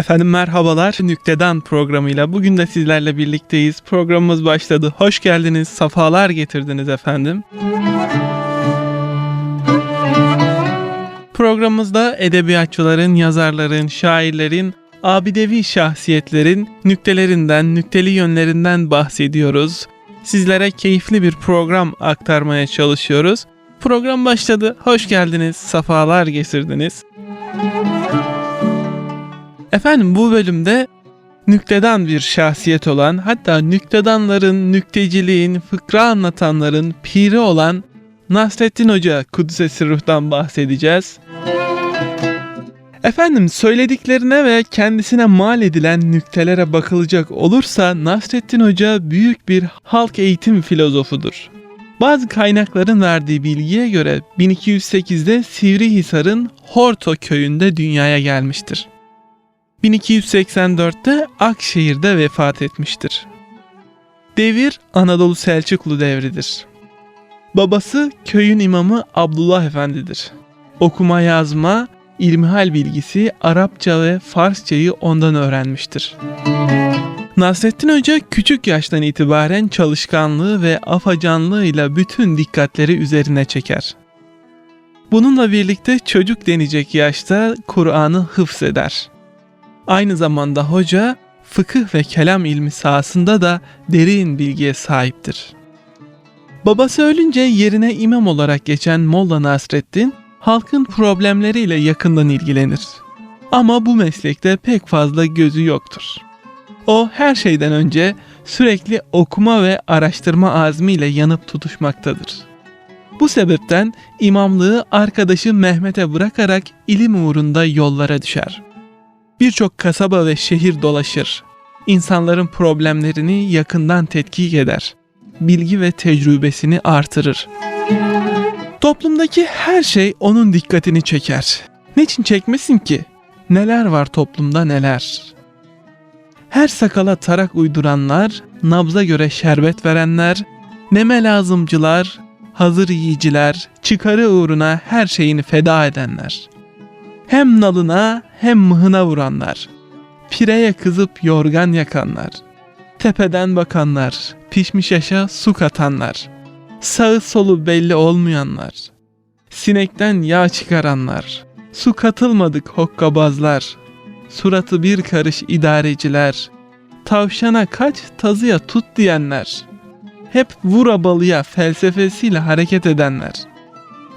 Efendim merhabalar. Nüktedan programıyla bugün de sizlerle birlikteyiz. Programımız başladı. Hoş geldiniz. Safalar getirdiniz efendim. Programımızda edebiyatçıların, yazarların, şairlerin, abidevi şahsiyetlerin nüktelerinden, nükteli yönlerinden bahsediyoruz. Sizlere keyifli bir program aktarmaya çalışıyoruz. Program başladı. Hoş geldiniz. Safalar getirdiniz. Efendim bu bölümde nüktedan bir şahsiyet olan hatta nüktedanların, nükteciliğin, fıkra anlatanların piri olan Nasrettin Hoca Kudüs'e ruhtan bahsedeceğiz. Efendim söylediklerine ve kendisine mal edilen nüktelere bakılacak olursa Nasrettin Hoca büyük bir halk eğitim filozofudur. Bazı kaynakların verdiği bilgiye göre 1208'de Sivrihisar'ın Horto köyünde dünyaya gelmiştir. 1284'te Akşehir'de vefat etmiştir. Devir Anadolu Selçuklu devridir. Babası köyün imamı Abdullah Efendidir. Okuma yazma, ilmihal bilgisi, Arapça ve Farsçayı ondan öğrenmiştir. Nasrettin Hoca küçük yaştan itibaren çalışkanlığı ve afacanlığıyla bütün dikkatleri üzerine çeker. Bununla birlikte çocuk denecek yaşta Kur'an'ı hıfzeder. Aynı zamanda hoca fıkıh ve kelam ilmi sahasında da derin bilgiye sahiptir. Babası ölünce yerine imam olarak geçen Molla Nasreddin halkın problemleriyle yakından ilgilenir. Ama bu meslekte pek fazla gözü yoktur. O her şeyden önce sürekli okuma ve araştırma azmiyle yanıp tutuşmaktadır. Bu sebepten imamlığı arkadaşı Mehmet'e bırakarak ilim uğrunda yollara düşer. Birçok kasaba ve şehir dolaşır. İnsanların problemlerini yakından tetkik eder. Bilgi ve tecrübesini artırır. Toplumdaki her şey onun dikkatini çeker. Niçin çekmesin ki? Neler var toplumda neler? Her sakala tarak uyduranlar, nabza göre şerbet verenler, neme lazımcılar, hazır yiyiciler, çıkarı uğruna her şeyini feda edenler. Hem nalına hem mıhına vuranlar, pireye kızıp yorgan yakanlar, tepeden bakanlar, pişmiş yaşa su katanlar, sağı solu belli olmayanlar, sinekten yağ çıkaranlar, su katılmadık hokkabazlar, suratı bir karış idareciler, tavşana kaç tazıya tut diyenler, hep vura balıya felsefesiyle hareket edenler,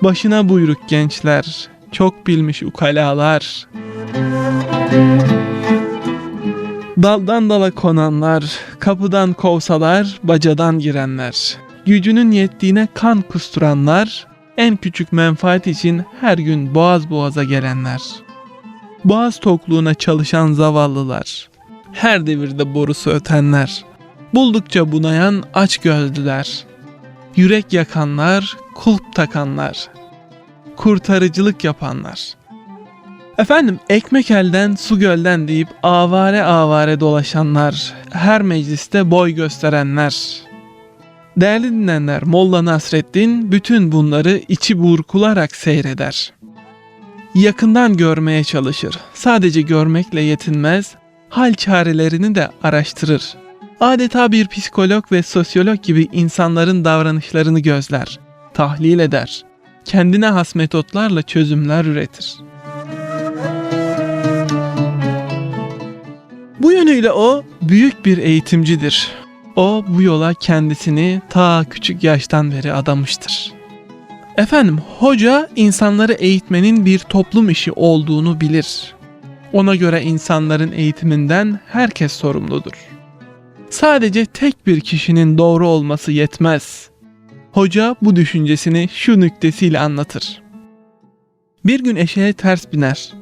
başına buyruk gençler, çok bilmiş ukalalar, daldan dala konanlar, kapıdan kovsalar, bacadan girenler, gücünün yettiğine kan kusturanlar, en küçük menfaat için her gün boğaz boğaza gelenler. Boğaz tokluğuna çalışan zavallılar. Her devirde borusu ötenler. Buldukça bunayan aç gözlüler. Yürek yakanlar, kulp takanlar. Kurtarıcılık yapanlar. Efendim ekmek elden su gölden deyip avare avare dolaşanlar, her mecliste boy gösterenler. Değerli dinleyenler, Molla Nasreddin bütün bunları içi burkularak seyreder. Yakından görmeye çalışır. Sadece görmekle yetinmez, hal çarelerini de araştırır. Adeta bir psikolog ve sosyolog gibi insanların davranışlarını gözler, tahlil eder. Kendine has metotlarla çözümler üretir. Bu yönüyle o büyük bir eğitimcidir. O bu yola kendisini ta küçük yaştan beri adamıştır. Efendim, hoca insanları eğitmenin bir toplum işi olduğunu bilir. Ona göre insanların eğitiminden herkes sorumludur. Sadece tek bir kişinin doğru olması yetmez. Hoca bu düşüncesini şu nüktesiyle anlatır. Bir gün eşeğe ters biner.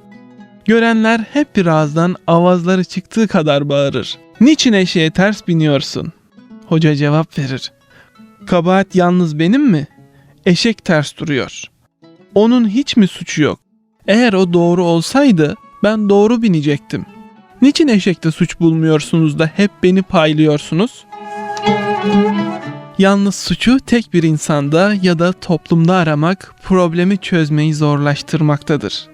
Görenler hep bir ağızdan avazları çıktığı kadar bağırır. Niçin eşeğe ters biniyorsun? Hoca cevap verir. Kabahat yalnız benim mi? Eşek ters duruyor. Onun hiç mi suçu yok? Eğer o doğru olsaydı ben doğru binecektim. Niçin eşekte suç bulmuyorsunuz da hep beni paylıyorsunuz? Yalnız suçu tek bir insanda ya da toplumda aramak problemi çözmeyi zorlaştırmaktadır.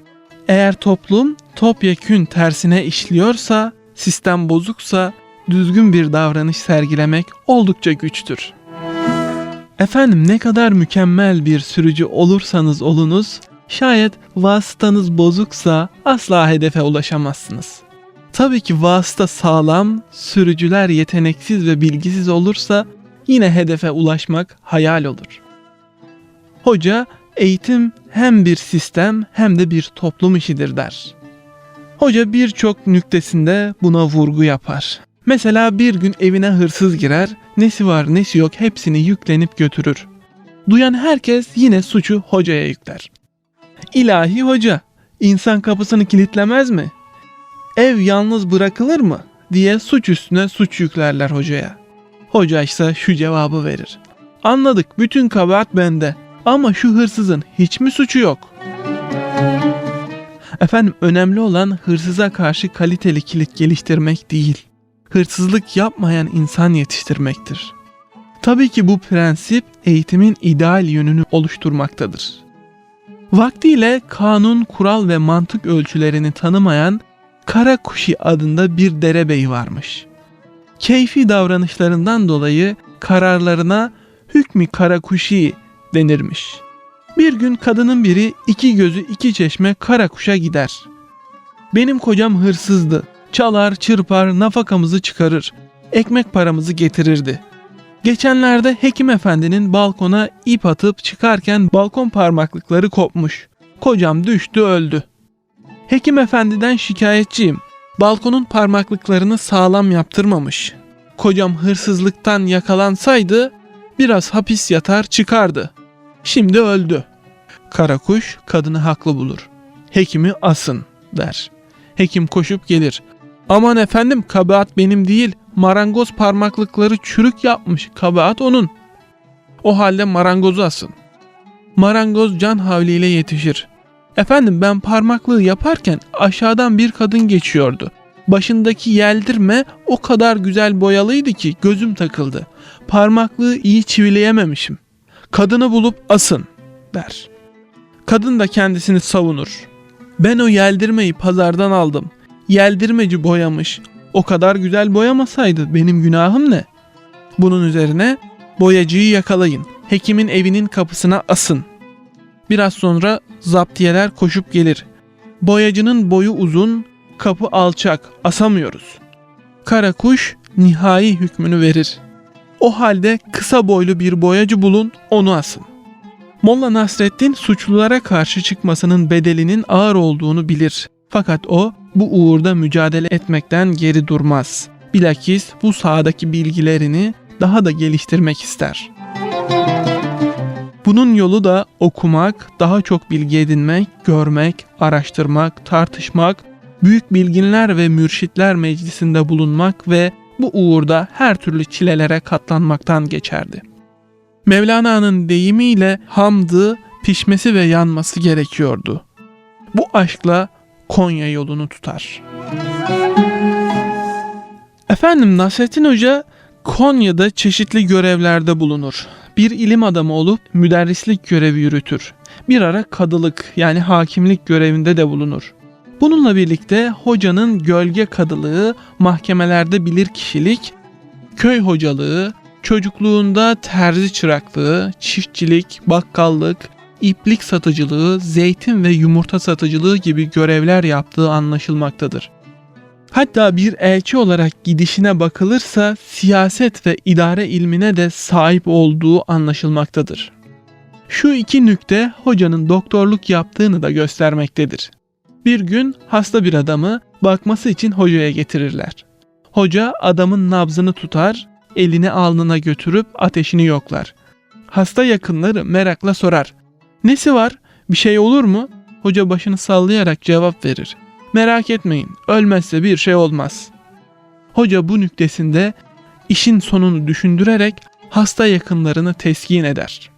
Eğer toplum topyekün tersine işliyorsa, sistem bozuksa düzgün bir davranış sergilemek oldukça güçtür. Efendim ne kadar mükemmel bir sürücü olursanız olunuz, şayet vasıtanız bozuksa asla hedefe ulaşamazsınız. Tabii ki vasıta sağlam, sürücüler yeteneksiz ve bilgisiz olursa yine hedefe ulaşmak hayal olur. Hoca eğitim hem bir sistem hem de bir toplum işidir der. Hoca birçok nüktesinde buna vurgu yapar. Mesela bir gün evine hırsız girer, nesi var nesi yok hepsini yüklenip götürür. Duyan herkes yine suçu hocaya yükler. İlahi hoca, insan kapısını kilitlemez mi? Ev yalnız bırakılır mı? diye suç üstüne suç yüklerler hocaya. Hoca ise şu cevabı verir. Anladık bütün kabahat bende ama şu hırsızın hiç mi suçu yok? Efendim önemli olan hırsıza karşı kaliteli kilit geliştirmek değil, hırsızlık yapmayan insan yetiştirmektir. Tabii ki bu prensip eğitimin ideal yönünü oluşturmaktadır. Vaktiyle kanun, kural ve mantık ölçülerini tanımayan Karakuşi adında bir derebey varmış. Keyfi davranışlarından dolayı kararlarına hükmü Karakuşi denirmiş. Bir gün kadının biri iki gözü iki çeşme Karakuş'a gider. Benim kocam hırsızdı. Çalar, çırpar, nafakamızı çıkarır. Ekmek paramızı getirirdi. Geçenlerde hekim efendinin balkona ip atıp çıkarken balkon parmaklıkları kopmuş. Kocam düştü öldü. Hekim efendiden şikayetçiyim. Balkonun parmaklıklarını sağlam yaptırmamış. Kocam hırsızlıktan yakalansaydı biraz hapis yatar çıkardı. Şimdi öldü. Karakuş kadını haklı bulur. Hekimi asın der. Hekim koşup gelir. Aman efendim kabahat benim değil. Marangoz parmaklıkları çürük yapmış. Kabahat onun. O halde marangozu asın. Marangoz can havliyle yetişir. Efendim ben parmaklığı yaparken aşağıdan bir kadın geçiyordu. Başındaki yeldirme o kadar güzel boyalıydı ki gözüm takıldı. Parmaklığı iyi çivileyememişim. Kadını bulup asın der. Kadın da kendisini savunur. Ben o yeldirmeyi pazardan aldım. Yeldirmeci boyamış. O kadar güzel boyamasaydı benim günahım ne? Bunun üzerine boyacıyı yakalayın. Hekimin evinin kapısına asın. Biraz sonra zaptiyeler koşup gelir. Boyacının boyu uzun, kapı alçak, asamıyoruz. Karakuş nihai hükmünü verir. O halde kısa boylu bir boyacı bulun, onu asın. Molla Nasreddin suçlulara karşı çıkmasının bedelinin ağır olduğunu bilir. Fakat o bu uğurda mücadele etmekten geri durmaz. Bilakis bu sahadaki bilgilerini daha da geliştirmek ister. Bunun yolu da okumak, daha çok bilgi edinmek, görmek, araştırmak, tartışmak, büyük bilginler ve mürşitler meclisinde bulunmak ve bu uğurda her türlü çilelere katlanmaktan geçerdi. Mevlana'nın deyimiyle hamdı, pişmesi ve yanması gerekiyordu. Bu aşkla Konya yolunu tutar. Efendim Nasrettin Hoca Konya'da çeşitli görevlerde bulunur. Bir ilim adamı olup müderrislik görevi yürütür. Bir ara kadılık yani hakimlik görevinde de bulunur. Bununla birlikte hocanın gölge kadılığı, mahkemelerde bilir kişilik, köy hocalığı, çocukluğunda terzi çıraklığı, çiftçilik, bakkallık, iplik satıcılığı, zeytin ve yumurta satıcılığı gibi görevler yaptığı anlaşılmaktadır. Hatta bir elçi olarak gidişine bakılırsa siyaset ve idare ilmine de sahip olduğu anlaşılmaktadır. Şu iki nükte hocanın doktorluk yaptığını da göstermektedir. Bir gün hasta bir adamı bakması için hocaya getirirler. Hoca adamın nabzını tutar, elini alnına götürüp ateşini yoklar. Hasta yakınları merakla sorar. Nesi var? Bir şey olur mu? Hoca başını sallayarak cevap verir. Merak etmeyin, ölmezse bir şey olmaz. Hoca bu nüktesinde işin sonunu düşündürerek hasta yakınlarını teskin eder.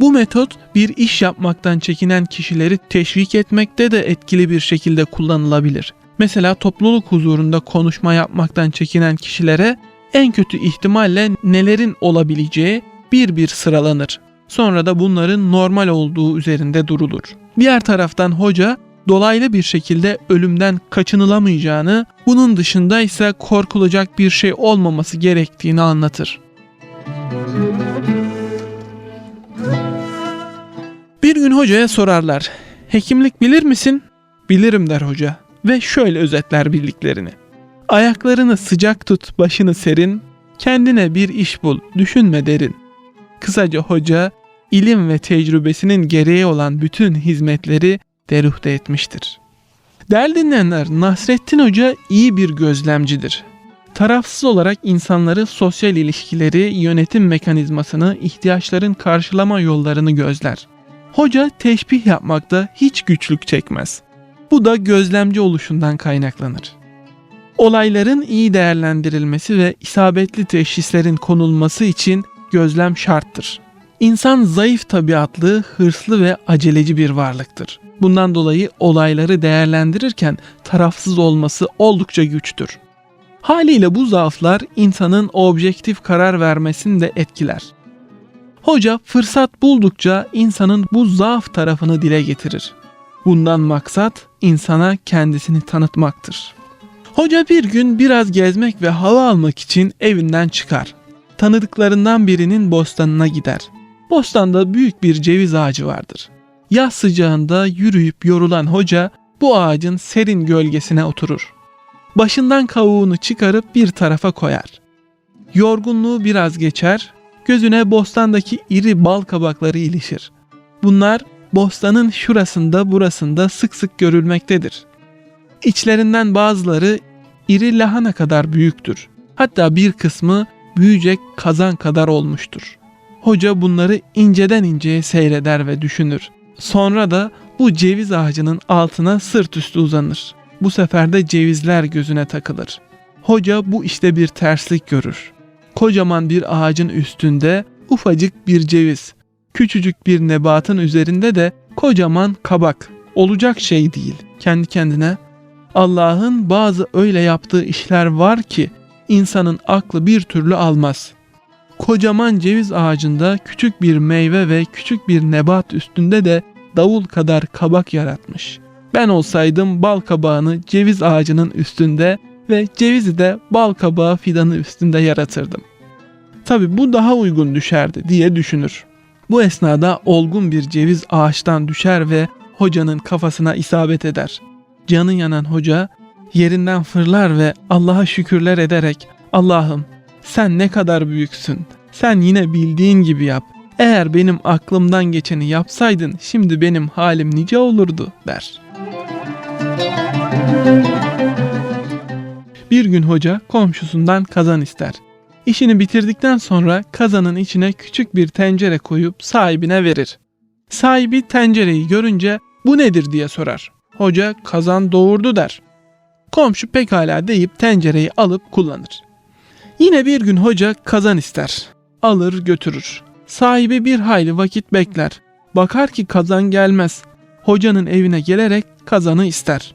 Bu metot bir iş yapmaktan çekinen kişileri teşvik etmekte de etkili bir şekilde kullanılabilir. Mesela topluluk huzurunda konuşma yapmaktan çekinen kişilere en kötü ihtimalle nelerin olabileceği bir bir sıralanır. Sonra da bunların normal olduğu üzerinde durulur. Diğer taraftan hoca dolaylı bir şekilde ölümden kaçınılamayacağını, bunun dışında ise korkulacak bir şey olmaması gerektiğini anlatır. Bir gün hocaya sorarlar. Hekimlik bilir misin? Bilirim der hoca ve şöyle özetler bildiklerini. Ayaklarını sıcak tut, başını serin, kendine bir iş bul, düşünme derin. Kısaca hoca ilim ve tecrübesinin gereği olan bütün hizmetleri deruhte etmiştir. Değerli dinleyenler, Nasrettin Hoca iyi bir gözlemcidir. Tarafsız olarak insanları, sosyal ilişkileri, yönetim mekanizmasını, ihtiyaçların karşılama yollarını gözler. Hoca teşbih yapmakta hiç güçlük çekmez. Bu da gözlemci oluşundan kaynaklanır. Olayların iyi değerlendirilmesi ve isabetli teşhislerin konulması için gözlem şarttır. İnsan zayıf tabiatlı, hırslı ve aceleci bir varlıktır. Bundan dolayı olayları değerlendirirken tarafsız olması oldukça güçtür. Haliyle bu zaaflar insanın objektif karar vermesini de etkiler. Hoca fırsat buldukça insanın bu zaaf tarafını dile getirir. Bundan maksat insana kendisini tanıtmaktır. Hoca bir gün biraz gezmek ve hava almak için evinden çıkar. Tanıdıklarından birinin bostanına gider. Bostanda büyük bir ceviz ağacı vardır. Yaz sıcağında yürüyüp yorulan hoca bu ağacın serin gölgesine oturur. Başından kavuğunu çıkarıp bir tarafa koyar. Yorgunluğu biraz geçer, gözüne bostandaki iri bal kabakları ilişir. Bunlar bostanın şurasında burasında sık sık görülmektedir. İçlerinden bazıları iri lahana kadar büyüktür. Hatta bir kısmı büyüyecek kazan kadar olmuştur. Hoca bunları inceden inceye seyreder ve düşünür. Sonra da bu ceviz ağacının altına sırt üstü uzanır. Bu sefer de cevizler gözüne takılır. Hoca bu işte bir terslik görür. Kocaman bir ağacın üstünde ufacık bir ceviz, küçücük bir nebatın üzerinde de kocaman kabak. Olacak şey değil. Kendi kendine Allah'ın bazı öyle yaptığı işler var ki insanın aklı bir türlü almaz. Kocaman ceviz ağacında küçük bir meyve ve küçük bir nebat üstünde de davul kadar kabak yaratmış. Ben olsaydım bal kabağını ceviz ağacının üstünde ve cevizi de bal kabağı fidanı üstünde yaratırdım. Tabi bu daha uygun düşerdi diye düşünür. Bu esnada olgun bir ceviz ağaçtan düşer ve hocanın kafasına isabet eder. Canı yanan hoca yerinden fırlar ve Allah'a şükürler ederek Allah'ım sen ne kadar büyüksün. Sen yine bildiğin gibi yap. Eğer benim aklımdan geçeni yapsaydın şimdi benim halim nice olurdu der. Bir gün hoca komşusundan kazan ister. İşini bitirdikten sonra kazanın içine küçük bir tencere koyup sahibine verir. Sahibi tencereyi görünce bu nedir diye sorar. Hoca kazan doğurdu der. Komşu pekala deyip tencereyi alıp kullanır. Yine bir gün hoca kazan ister. Alır götürür. Sahibi bir hayli vakit bekler. Bakar ki kazan gelmez. Hocanın evine gelerek kazanı ister.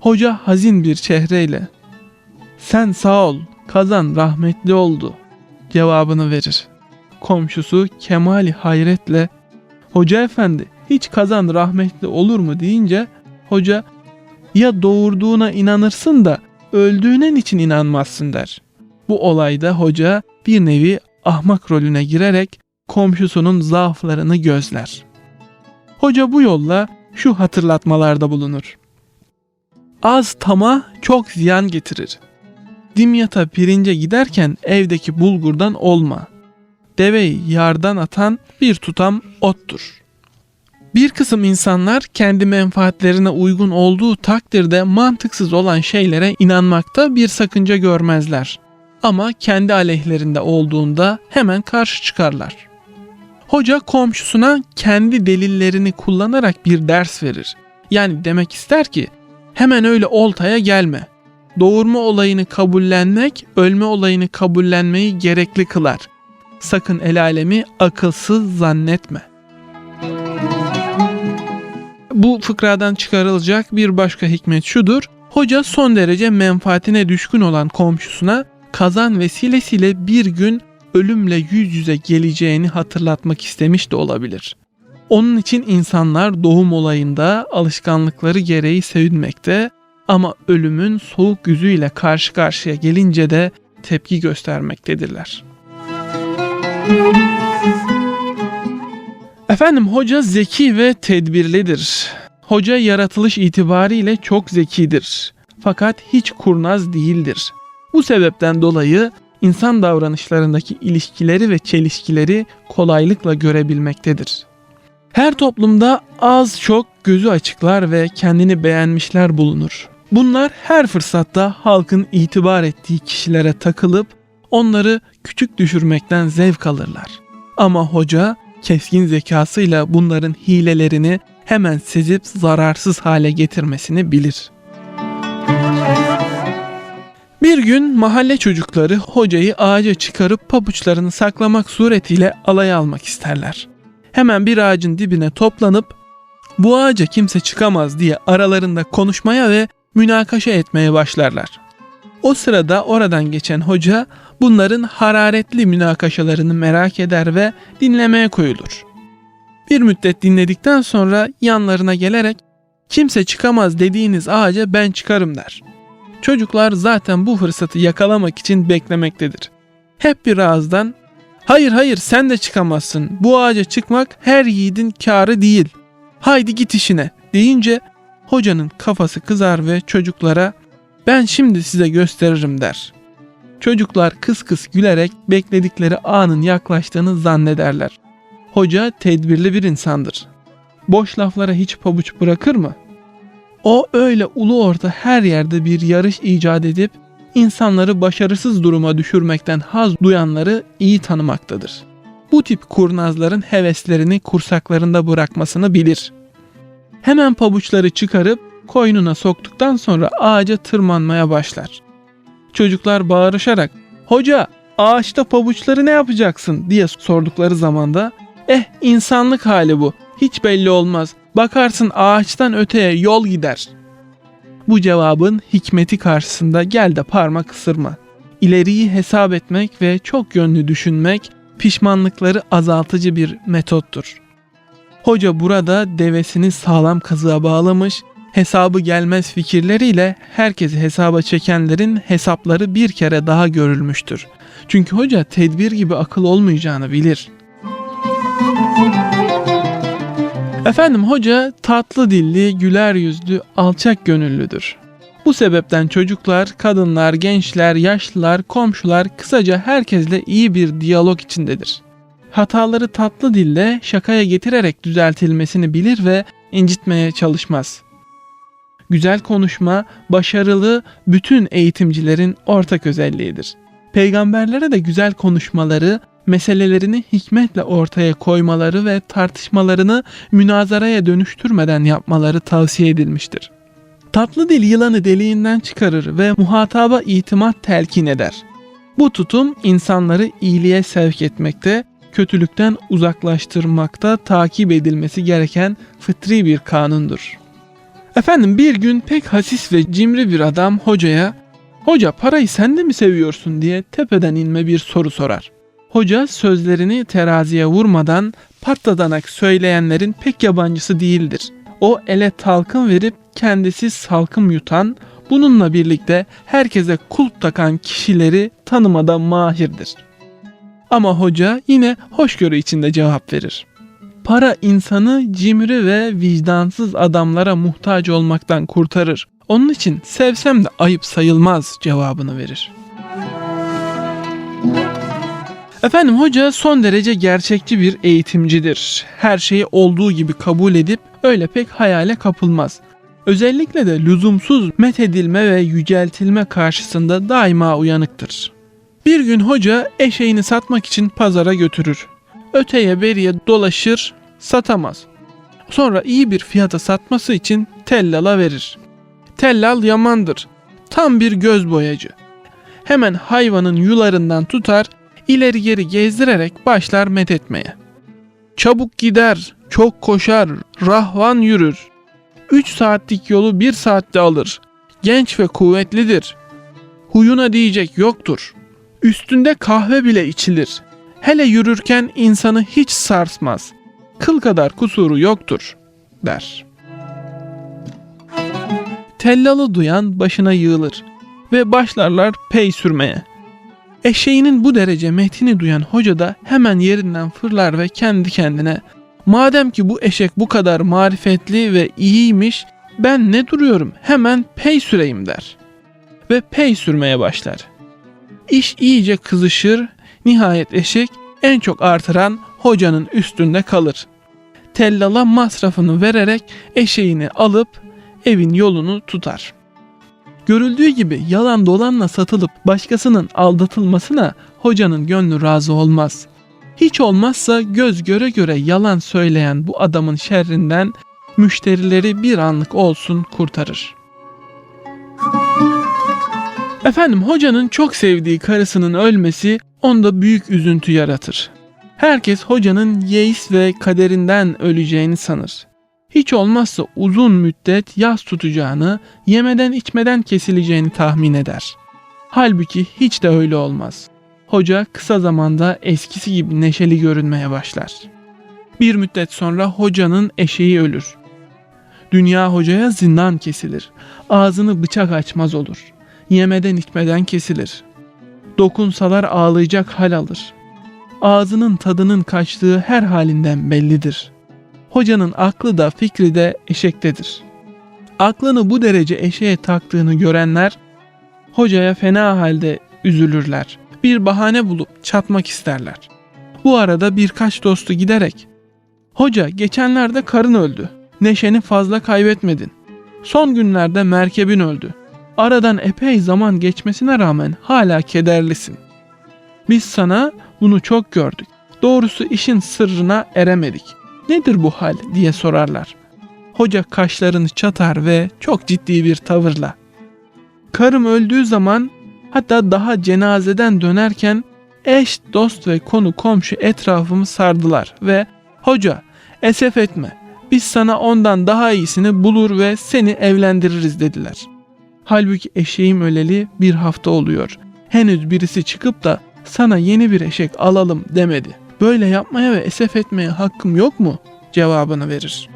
Hoca hazin bir çehreyle sen sağ ol kazan rahmetli oldu cevabını verir. Komşusu kemali hayretle hoca efendi hiç kazan rahmetli olur mu deyince hoca ya doğurduğuna inanırsın da öldüğüne için inanmazsın der. Bu olayda hoca bir nevi ahmak rolüne girerek komşusunun zaaflarını gözler. Hoca bu yolla şu hatırlatmalarda bulunur. Az tama çok ziyan getirir. Dimyata pirince giderken evdeki bulgurdan olma. Deveyi yardan atan bir tutam ottur. Bir kısım insanlar kendi menfaatlerine uygun olduğu takdirde mantıksız olan şeylere inanmakta bir sakınca görmezler. Ama kendi aleyhlerinde olduğunda hemen karşı çıkarlar. Hoca komşusuna kendi delillerini kullanarak bir ders verir. Yani demek ister ki hemen öyle oltaya gelme. Doğurma olayını kabullenmek, ölme olayını kabullenmeyi gerekli kılar. Sakın el alemi akılsız zannetme. Bu fıkradan çıkarılacak bir başka hikmet şudur. Hoca son derece menfaatine düşkün olan komşusuna kazan vesilesiyle bir gün ölümle yüz yüze geleceğini hatırlatmak istemiş de olabilir. Onun için insanlar doğum olayında alışkanlıkları gereği sevinmekte ama ölümün soğuk yüzüyle karşı karşıya gelince de tepki göstermektedirler. Efendim hoca zeki ve tedbirlidir. Hoca yaratılış itibariyle çok zekidir. Fakat hiç kurnaz değildir. Bu sebepten dolayı insan davranışlarındaki ilişkileri ve çelişkileri kolaylıkla görebilmektedir. Her toplumda az çok gözü açıklar ve kendini beğenmişler bulunur. Bunlar her fırsatta halkın itibar ettiği kişilere takılıp onları küçük düşürmekten zevk alırlar. Ama hoca keskin zekasıyla bunların hilelerini hemen sezip zararsız hale getirmesini bilir. Bir gün mahalle çocukları hocayı ağaca çıkarıp pabuçlarını saklamak suretiyle alay almak isterler. Hemen bir ağacın dibine toplanıp bu ağaca kimse çıkamaz diye aralarında konuşmaya ve münakaşa etmeye başlarlar. O sırada oradan geçen hoca bunların hararetli münakaşalarını merak eder ve dinlemeye koyulur. Bir müddet dinledikten sonra yanlarına gelerek kimse çıkamaz dediğiniz ağaca ben çıkarım der. Çocuklar zaten bu fırsatı yakalamak için beklemektedir. Hep bir ağızdan hayır hayır sen de çıkamazsın bu ağaca çıkmak her yiğidin kârı değil. Haydi git işine deyince hocanın kafası kızar ve çocuklara ben şimdi size gösteririm der. Çocuklar kıs kıs gülerek bekledikleri anın yaklaştığını zannederler. Hoca tedbirli bir insandır. Boş laflara hiç pabuç bırakır mı? O öyle ulu orta her yerde bir yarış icat edip insanları başarısız duruma düşürmekten haz duyanları iyi tanımaktadır. Bu tip kurnazların heveslerini kursaklarında bırakmasını bilir. Hemen pabuçları çıkarıp koynuna soktuktan sonra ağaca tırmanmaya başlar. Çocuklar bağırışarak "Hoca, ağaçta pabuçları ne yapacaksın?" diye sordukları zamanda "Eh, insanlık hali bu. Hiç belli olmaz. Bakarsın ağaçtan öteye yol gider." Bu cevabın hikmeti karşısında gel de parmak ısırma. İleriyi hesap etmek ve çok yönlü düşünmek pişmanlıkları azaltıcı bir metottur. Hoca burada devesini sağlam kazığa bağlamış, hesabı gelmez fikirleriyle herkesi hesaba çekenlerin hesapları bir kere daha görülmüştür. Çünkü hoca tedbir gibi akıl olmayacağını bilir. Efendim hoca tatlı dilli, güler yüzlü, alçak gönüllüdür. Bu sebepten çocuklar, kadınlar, gençler, yaşlılar, komşular kısaca herkesle iyi bir diyalog içindedir. Hataları tatlı dille şakaya getirerek düzeltilmesini bilir ve incitmeye çalışmaz. Güzel konuşma başarılı bütün eğitimcilerin ortak özelliğidir. Peygamberlere de güzel konuşmaları, meselelerini hikmetle ortaya koymaları ve tartışmalarını münazaraya dönüştürmeden yapmaları tavsiye edilmiştir. Tatlı dil yılanı deliğinden çıkarır ve muhataba itimat telkin eder. Bu tutum insanları iyiliğe sevk etmekte, kötülükten uzaklaştırmakta takip edilmesi gereken fıtri bir kanundur. Efendim bir gün pek hasis ve cimri bir adam hocaya "Hoca parayı sen de mi seviyorsun?" diye tepeden inme bir soru sorar. Hoca sözlerini teraziye vurmadan patladanak söyleyenlerin pek yabancısı değildir. O ele talkın verip kendisi salkım yutan, bununla birlikte herkese kulp takan kişileri tanımada mahirdir. Ama hoca yine hoşgörü içinde cevap verir. Para insanı cimri ve vicdansız adamlara muhtaç olmaktan kurtarır. Onun için sevsem de ayıp sayılmaz cevabını verir. Efendim hoca son derece gerçekçi bir eğitimcidir. Her şeyi olduğu gibi kabul edip öyle pek hayale kapılmaz. Özellikle de lüzumsuz methedilme ve yüceltilme karşısında daima uyanıktır. Bir gün hoca eşeğini satmak için pazara götürür. Öteye beriye dolaşır, satamaz. Sonra iyi bir fiyata satması için tellala verir. Tellal yamandır. Tam bir göz boyacı. Hemen hayvanın yularından tutar, ileri geri gezdirerek başlar methetmeye. Çabuk gider, çok koşar, rahvan yürür. Üç saatlik yolu bir saatte alır. Genç ve kuvvetlidir. Huyuna diyecek yoktur. Üstünde kahve bile içilir. Hele yürürken insanı hiç sarsmaz. kıl kadar kusuru yoktur der. Tellalı duyan başına yığılır ve başlarlar pey sürmeye. Eşeğinin bu derece metini duyan hoca da hemen yerinden fırlar ve kendi kendine madem ki bu eşek bu kadar marifetli ve iyiymiş ben ne duruyorum hemen pey süreyim der. Ve pey sürmeye başlar. İş iyice kızışır nihayet eşek en çok artıran hocanın üstünde kalır. Tellala masrafını vererek eşeğini alıp evin yolunu tutar. Görüldüğü gibi yalan dolanla satılıp başkasının aldatılmasına hocanın gönlü razı olmaz. Hiç olmazsa göz göre göre yalan söyleyen bu adamın şerrinden müşterileri bir anlık olsun kurtarır. Efendim hocanın çok sevdiği karısının ölmesi onda büyük üzüntü yaratır. Herkes hocanın yeis ve kaderinden öleceğini sanır. Hiç olmazsa uzun müddet yas tutacağını, yemeden içmeden kesileceğini tahmin eder. Halbuki hiç de öyle olmaz. Hoca kısa zamanda eskisi gibi neşeli görünmeye başlar. Bir müddet sonra hocanın eşeği ölür. Dünya hocaya zindan kesilir. Ağzını bıçak açmaz olur. Yemeden içmeden kesilir. Dokunsalar ağlayacak hal alır. Ağzının tadının kaçtığı her halinden bellidir. Hocanın aklı da fikri de eşektedir. Aklını bu derece eşeğe taktığını görenler hocaya fena halde üzülürler. Bir bahane bulup çatmak isterler. Bu arada birkaç dostu giderek Hoca geçenlerde karın öldü. Neşeni fazla kaybetmedin. Son günlerde merkebin öldü. Aradan epey zaman geçmesine rağmen hala kederlisin. Biz sana bunu çok gördük. Doğrusu işin sırrına eremedik. Nedir bu hal diye sorarlar. Hoca kaşlarını çatar ve çok ciddi bir tavırla. Karım öldüğü zaman hatta daha cenazeden dönerken eş, dost ve konu komşu etrafımı sardılar ve hoca esef etme biz sana ondan daha iyisini bulur ve seni evlendiririz dediler. Halbuki eşeğim öleli bir hafta oluyor. Henüz birisi çıkıp da sana yeni bir eşek alalım demedi. Böyle yapmaya ve esef etmeye hakkım yok mu? cevabını verir.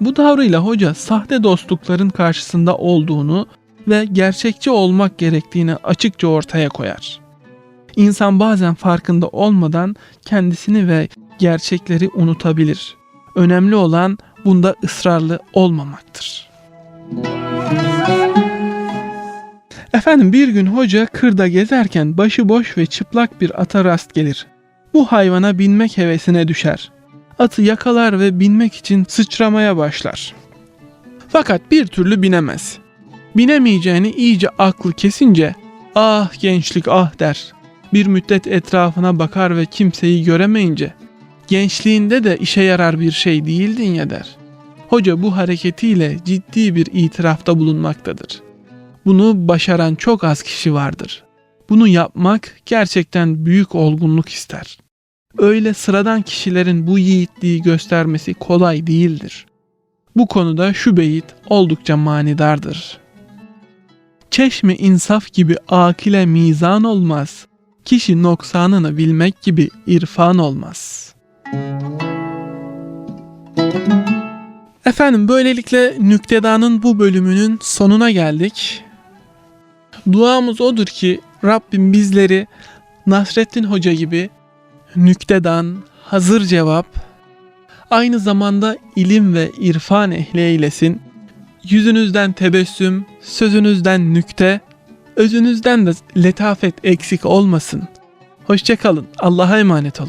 Bu tavrıyla hoca sahte dostlukların karşısında olduğunu ve gerçekçi olmak gerektiğini açıkça ortaya koyar. İnsan bazen farkında olmadan kendisini ve gerçekleri unutabilir. Önemli olan bunda ısrarlı olmamaktır. Efendim bir gün hoca kırda gezerken başıboş ve çıplak bir ata rast gelir. Bu hayvana binmek hevesine düşer. Atı yakalar ve binmek için sıçramaya başlar. Fakat bir türlü binemez. Binemeyeceğini iyice aklı kesince ah gençlik ah der. Bir müddet etrafına bakar ve kimseyi göremeyince gençliğinde de işe yarar bir şey değildin ya der. Hoca bu hareketiyle ciddi bir itirafta bulunmaktadır. Bunu başaran çok az kişi vardır. Bunu yapmak gerçekten büyük olgunluk ister. Öyle sıradan kişilerin bu yiğitliği göstermesi kolay değildir. Bu konuda şu beyit oldukça manidardır. Çeşmi insaf gibi akile mizan olmaz. Kişi noksanını bilmek gibi irfan olmaz. Efendim böylelikle Nüktedan'ın bu bölümünün sonuna geldik. Duamız odur ki Rabbim bizleri Nasrettin Hoca gibi nüktedan, hazır cevap, aynı zamanda ilim ve irfan ehli eylesin. Yüzünüzden tebessüm, sözünüzden nükte, özünüzden de letafet eksik olmasın. Hoşçakalın, Allah'a emanet olun.